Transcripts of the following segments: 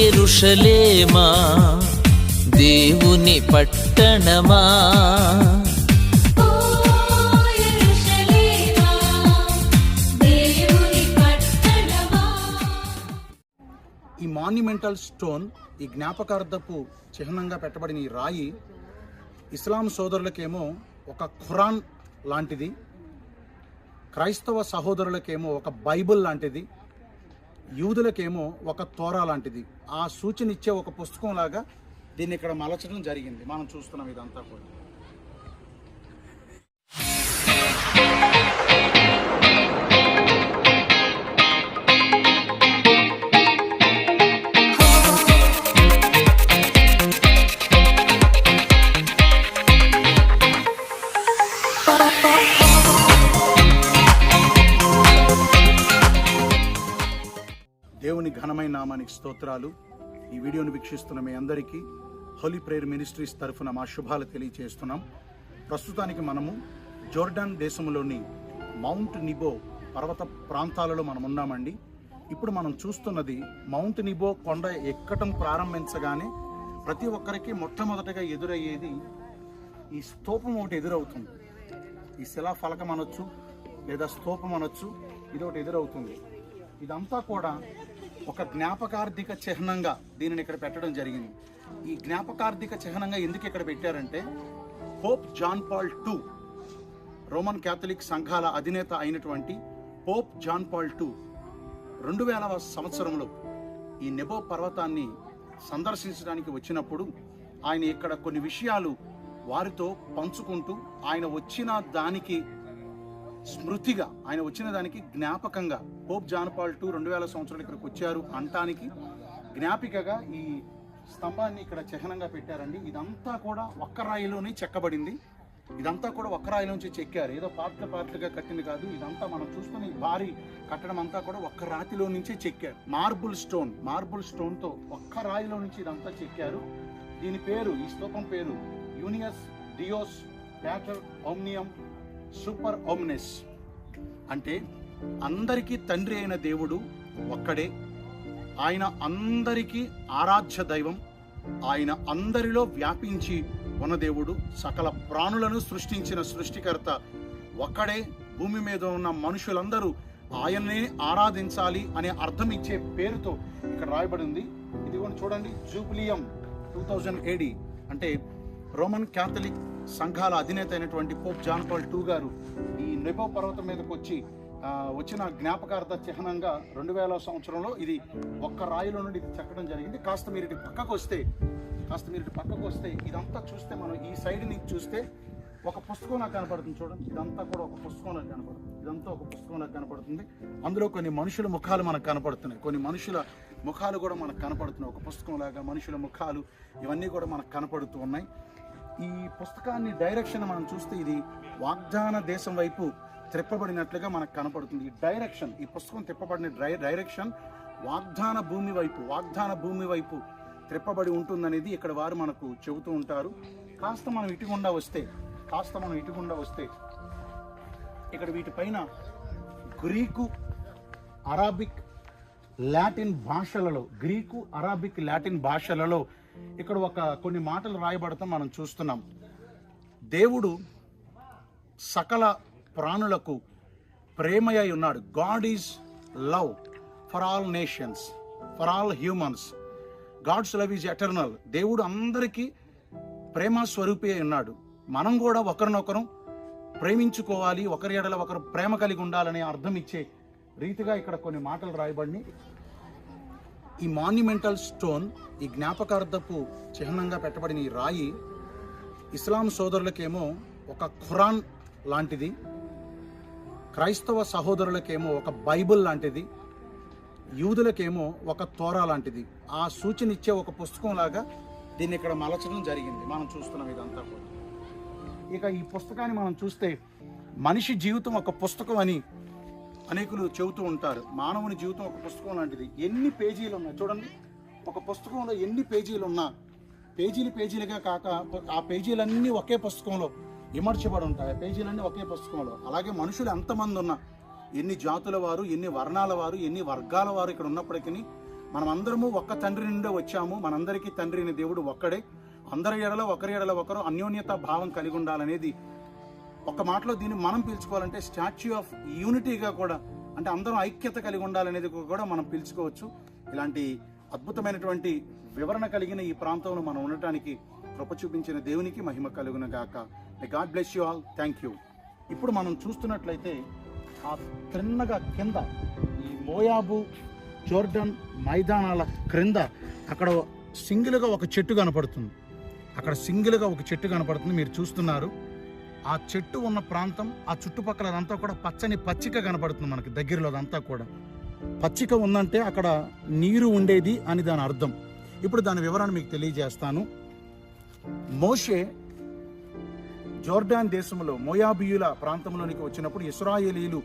ఎరుషలేమా? దేవుని పట్టణమా? ఈ monumental stone ఈ జ్ఞాపకార్థపు చిహ్నంగా పెట్టబడిన ఈ రాయి ఇస్లాం సోదరులకేమో ఒక ఖురాన్ లాంటిది క్రైస్తవ సహోదరులకేమో ఒక బైబిల్ లాంటిది యూదులకేమో ఒక తోరా లాంటిది. ఆ సూచన ఇచ్చే ఒక పుస్తకం లాగా దీన్ని ఇక్కడ మలచడం జరిగింది. మనం చూస్తున్నాం ఇదంతా కూడా. ఘనమైన నామానికి స్తోత్రాలు. ఈ వీడియోను వీక్షిస్తున్న మీ అందరికీ హోలీ ప్రేయర్ మినిస్ట్రీస్ తరఫున మా శుభాలు తెలియజేస్తున్నాం ప్రస్తుతానికి మనము జోర్డాన్ దేశంలోని మౌంట్ నిబో పర్వత ప్రాంతాలలో మనం ఉన్నామండి. ఇప్పుడు మనం చూస్తున్నది మౌంట్ నిబో కొండ ఎక్కటం ప్రారంభించగానే ప్రతి ఒక్కరికి మొట్టమొదటగా ఎదురయ్యేది ఈ స్తూపం ఒకటి ఎదురవుతుంది. ఈ శిలా ఫలకం అనొచ్చు లేదా స్తూపం అనొచ్చు ఇది ఒకటి ఎదురవుతుంది. ఇదంతా కూడా ఒక జ్ఞాపకార్థిక చిహ్నంగా దీనిని ఇక్కడ పెట్టడం జరిగింది. ఈ జ్ఞాపకార్థిక చిహ్నంగా ఎందుకు ఇక్కడ పెట్టారంటే Pope John Paul two Roman Catholic సంఘాల అధినేత అయినటువంటి పోప్ జాన్ పాల్ టూ రెండు వేల సంవత్సరంలో ఈ నెబో పర్వతాన్ని సందర్శించడానికి వచ్చినప్పుడు ఆయన ఇక్కడ కొన్ని విషయాలు వారితో పంచుకుంటూ ఆయన వచ్చిన దానికి స్మృతిగా ఆయన వచ్చిన దానికి జ్ఞాపకంగా పోప్ జానపాల్ టూ రెండు వేల సంవత్సరాలు ఇక్కడికి వచ్చారు అంటానికి జ్ఞాపికగా ఈ స్తంభాన్ని ఇక్కడ చిహ్నంగా పెట్టారండి. ఇదంతా కూడా ఒక్క రాయిలోనే చెక్కబడింది. ఇదంతా కూడా ఒక్క రాయిలోంచి చెక్కారు. ఏదో పార్ట్ల పార్ట్లుగా కట్టింది కాదు. ఇదంతా మనం చూస్తున్న ఈ భారీ కట్టడం అంతా కూడా ఒక్క రాతిలో నుంచే చెక్కారు. మార్బుల్ స్టోన్ మార్బుల్ స్టోన్తో ఒక్క రాయిలో నుంచి ఇదంతా చెక్కారు. దీని పేరు ఈ స్తూపం పేరు యూనియస్ డియోస్ ప్యాటర్ ఓమ్నియం సూపర్ ఓమ్నెస్ అంటే అందరికీ తండ్రి అయిన దేవుడు ఒక్కడే. ఆయన అందరికీ ఆరాధ్య దైవం ఆయన అందరిలో వ్యాపించి ఉన్న దేవుడు సకల ప్రాణులను సృష్టించిన సృష్టికర్త ఒక్కడే. భూమి మీద ఉన్న మనుషులందరూ ఆయన్నే ఆరాధించాలి అనే అర్థం ఇచ్చే పేరుతో ఇక్కడ రాయబడింది. ఇది కూడా చూడండి జూబ్లియం two thousand A D Roman Catholic సంఘాల అధినేత అయినటువంటి పోప్ జాన్ పాల్ టూ గారు ఈ నెబో పర్వతం మీదకి వచ్చి వచ్చిన జ్ఞాపకార్థ చిహ్నంగా రెండు వేల సంవత్సరంలో ఇది ఒక్క రాయిలో నుండి ఇది చెక్కడం జరిగింది. కాస్త మీరు ఇటు పక్కకు వస్తే కాస్త మీరు ఇటు పక్కకు వస్తే ఇదంతా చూస్తే మనం ఈ సైడ్ నుంచి చూస్తే ఒక పుస్తకం నాకు కనపడుతుంది చూడండి. ఇదంతా కూడా ఒక పుస్తకం నాకు కనపడుతుంది. ఇదంతా ఒక పుస్తకం నాకు కనపడుతుంది. అందులో కొన్ని మనుషుల ముఖాలు మనకు కనపడుతున్నాయి. కొన్ని మనుషుల ముఖాలు కూడా మనకు కనపడుతున్నాయి. ఒక పుస్తకం లాగా మనుషుల ముఖాలు ఇవన్నీ కూడా మనకు కనపడుతూ ఉన్నాయి. ఈ పుస్తకాన్ని డైరెక్షన్ మనం చూస్తే ఇది వాగ్దాన దేశం వైపు త్రిప్పబడినట్లుగా మనకు కనపడుతుంది. ఈ డైరెక్షన్ ఈ పుస్తకం తిప్పబడిన డై డైరెక్షన్ వాగ్దాన భూమి వైపు వాగ్దాన భూమి వైపు త్రిప్పబడి ఉంటుందనేది ఇక్కడ వారు మనకు చెబుతూ ఉంటారు. కాస్త మనం ఇటుగుండా వస్తే కాస్త మనం ఇటుగుండా వస్తే ఇక్కడ వీటిపైన గ్రీకు అరాబిక్ లాటిన్ భాషలలో గ్రీకు అరాబిక్ లాటిన్ భాషలలో ఇక్కడ ఒక కొన్ని మాటలు రాయబడతాం మనం చూస్తున్నాం. దేవుడు సకల ప్రాణులకు ప్రేమయ్య ఉన్నాడు. God is love for all nations for all humans God's love is eternal దేవుడు అందరికీ ప్రేమ స్వరూపి అయి ఉన్నాడు. మనం కూడా ఒకరినొకరం ప్రేమించుకోవాలి. ఒకరి ఎడల ఒకరు ప్రేమ కలిగి ఉండాలనే అర్థం ఇచ్చే రీతిగా ఇక్కడ కొన్ని మాటలు రాయబడినాయి. ఈ మాన్యుమెంటల్ స్టోన్ ఈ జ్ఞాపకార్థపు చిహ్నంగా పెట్టబడిన ఈ రాయి ఇస్లాం సోదరులకేమో ఒక ఖురాన్ లాంటిది క్రైస్తవ సహోదరులకేమో ఒక బైబిల్ లాంటిది యూదులకేమో ఒక తోరా లాంటిది. ఆ సూచన ఇచ్చే ఒక పుస్తకం లాగా దీన్ని ఇక్కడ మలచడం జరిగింది. మనం చూస్తున్నాం ఇదంతా కూడా. ఇక ఈ పుస్తకాన్ని మనం చూస్తే మనిషి జీవితం ఒక పుస్తకం అని అనేకులు చెబుతూ ఉంటారు మానవుని జీవితం ఒక పుస్తకం లాంటిది. ఎన్ని పేజీలు ఉన్నాయి చూడండి. ఒక పుస్తకంలో ఎన్ని పేజీలు ఉన్నా పేజీలు పేజీలుగా కాక ఆ పేజీలన్నీ ఒకే పుస్తకంలో ఇమర్చబడి ఉంటాయి. ఆ పేజీలన్నీ ఒకే పుస్తకంలో. అలాగే మనుషులు ఎంతమంది ఉన్నా ఎన్ని జాతుల వారు ఎన్ని వర్ణాల వారు ఎన్ని వర్గాల వారు ఇక్కడ ఉన్నప్పటికీ మనమందరము ఒక్క తండ్రి నుండే వచ్చాము. మనందరికీ తండ్రి అనే దేవుడు ఒక్కడే. అందరి ఎడల ఒకరి ఎడల ఒకరు అన్యోన్యత భావం కలిగి ఉండాలనేది ఒక మాటలో దీన్ని మనం పిలుచుకోవాలంటే స్టాచ్యూ ఆఫ్ యూనిటీగా కూడా అంటే అందరం ఐక్యత కలిగి ఉండాలనేది కూడా మనం పిలుచుకోవచ్చు. ఇలాంటి అద్భుతమైనటువంటి వివరణ కలిగిన ఈ ప్రాంతంలో మనం ఉండటానికి కృప చూపించిన దేవునికి మహిమ కలుగును గాక. God bless you all thank you ఇప్పుడు మనం చూస్తున్నట్లయితే ఆ తిన్నగా కింద ఈ మోయాబు జోర్డన్ మైదానాల క్రింద అక్కడ సింగిల్గా ఒక చెట్టు కనపడుతుంది. అక్కడ సింగిల్గా ఒక చెట్టు కనపడుతుంది. మీరు చూస్తున్నారు. ఆ చెట్టు ఉన్న ప్రాంతం ఆ చుట్టుపక్కల అదంతా కూడా పచ్చని పచ్చిక కనపడుతుంది మనకి దగ్గరలో అదంతా కూడా. పచ్చిక ఉందంటే అక్కడ నీరు ఉండేది అని దాని అర్థం. ఇప్పుడు దాని వివరణ మీకు తెలియజేస్తాను. మోషే జోర్డాన్ దేశంలో మోయాబియుల ప్రాంతంలోనికి వచ్చినప్పుడు ఇస్రాయేలీలు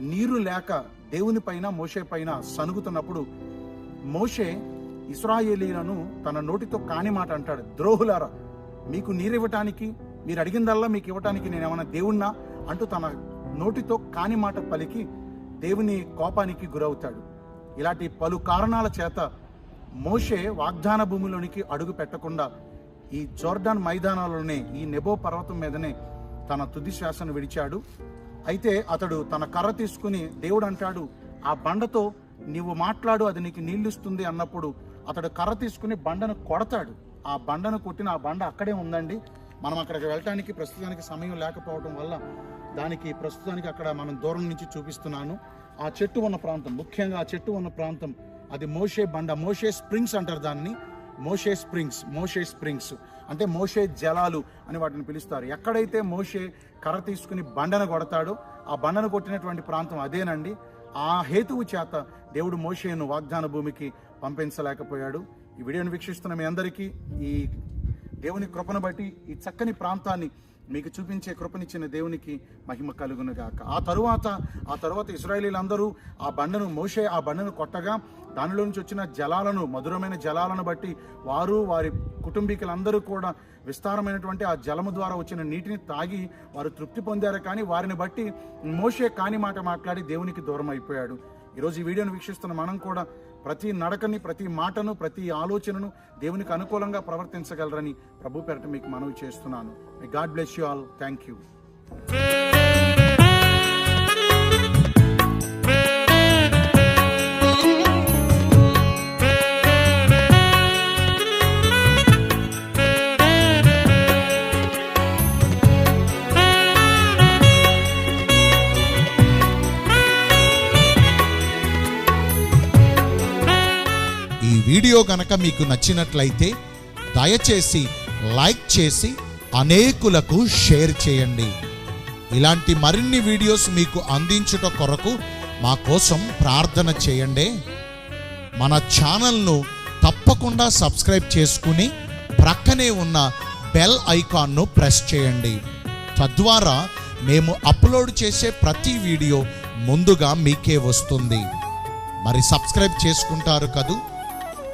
నీరు లేక దేవుని పైన మోషే పైన సనుగుతున్నప్పుడు మోషే ఇస్రాయేలీలను తన నోటితో కాని మాట అంటాడు. ద్రోహులారా మీకు నీరు ఇవ్వటానికి మీరు అడిగిందల్లా మీకు ఇవ్వటానికి నేను ఏమైనా దేవుణ్ణా అంటూ తన నోటితో కాని మాట పలికి దేవుని కోపానికి గురవుతాడు. ఇలాంటి పలు కారణాల చేత మోషే వాగ్దాన భూమిలోనికి అడుగు పెట్టకుండా ఈ జోర్డాన్ మైదానాల్లోనే ఈ నెబో పర్వతం మీదనే తన తుది శ్వాసను విడిచాడు. అయితే అతడు తన కర్ర తీసుకుని దేవుడు అంటాడు ఆ బండతో నీవు మాట్లాడు అది నీకు నీళ్ళిస్తుంది అన్నప్పుడు అతడు కర్ర తీసుకుని బండను కొడతాడు. ఆ బండను కొట్టిన ఆ బండ అక్కడే ఉందండి. మనం అక్కడికి వెళ్ళటానికి ప్రస్తుతానికి సమయం లేకపోవడం వల్ల దానికి ప్రస్తుతానికి అక్కడ మనం దూరం నుంచి చూపిస్తున్నాను. ఆ చెట్టు ఉన్న ప్రాంతం ముఖ్యంగా ఆ చెట్టు ఉన్న ప్రాంతం అది మోషే బండ మోషే స్ప్రింగ్స్ అంటారు దాన్ని. మోషే స్ప్రింగ్స్ మోషే స్ప్రింగ్స్ అంటే మోషే జలాలు అని వాటిని పిలుస్తారు. ఎక్కడైతే మోషే కర్ర తీసుకుని బండను కొడతాడో ఆ బండను కొట్టినటువంటి ప్రాంతం అదేనండి. ఆ హేతువు చేత దేవుడు మోషేను వాగ్దాన భూమికి పంపించలేకపోయాడు. ఈ వీడియోను వీక్షిస్తున్న మీ అందరికీ ఈ దేవుని కృపను బట్టి ఈ చక్కని ప్రాంతాన్ని మీకు చూపించే కృపనిచ్చిన దేవునికి మహిమ కలుగునుగాక. ఆ తరువాత ఆ తరువాత ఇస్రాయేలీలందరూ ఆ బండను మోసే ఆ బండను కొట్టగా దానిలో నుంచి వచ్చిన జలాలను మధురమైన జలాలను బట్టి వారు వారి కుటుంబీకులందరూ కూడా విస్తారమైనటువంటి ఆ జలము ద్వారా వచ్చిన నీటిని తాగి వారు తృప్తి పొందారు. కానీ వారిని బట్టి మోషే కాని మాట మాట్లాడి దేవునికి దూరం అయిపోయాడు ఈరోజు ఈ వీడియోను వీక్షిస్తున్న మనం కూడా ప్రతి నడకని ప్రతి మాటను ప్రతి ఆలోచనను దేవునికి అనుకూలంగా ప్రవర్తించగలరని ప్రభు పేరట మీకు మనవి చేస్తున్నాను. God bless you all thank you video గనక మీకు నచ్చినట్లయితే దయచేసి లైక్ చేసి అనేకులకు షేర్ చేయండి. ఇలాంటి మరిన్ని వీడియోస్ మీకు అందించుట కొరకు మా కోసం ప్రార్థన చేయండి. మన ఛానల్ను తప్పకుండా సబ్స్క్రైబ్ చేసుకుని ప్రక్కనే ఉన్న బెల్ ఐకాన్ను ప్రెస్ చేయండి. తద్వారా మేము అప్లోడ్ చేసే ప్రతి వీడియో ముందుగా మీకే వస్తుంది. మరి సబ్స్క్రైబ్ చేసుకుంటారు కదూ?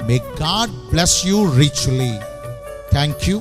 May God bless you richly thank you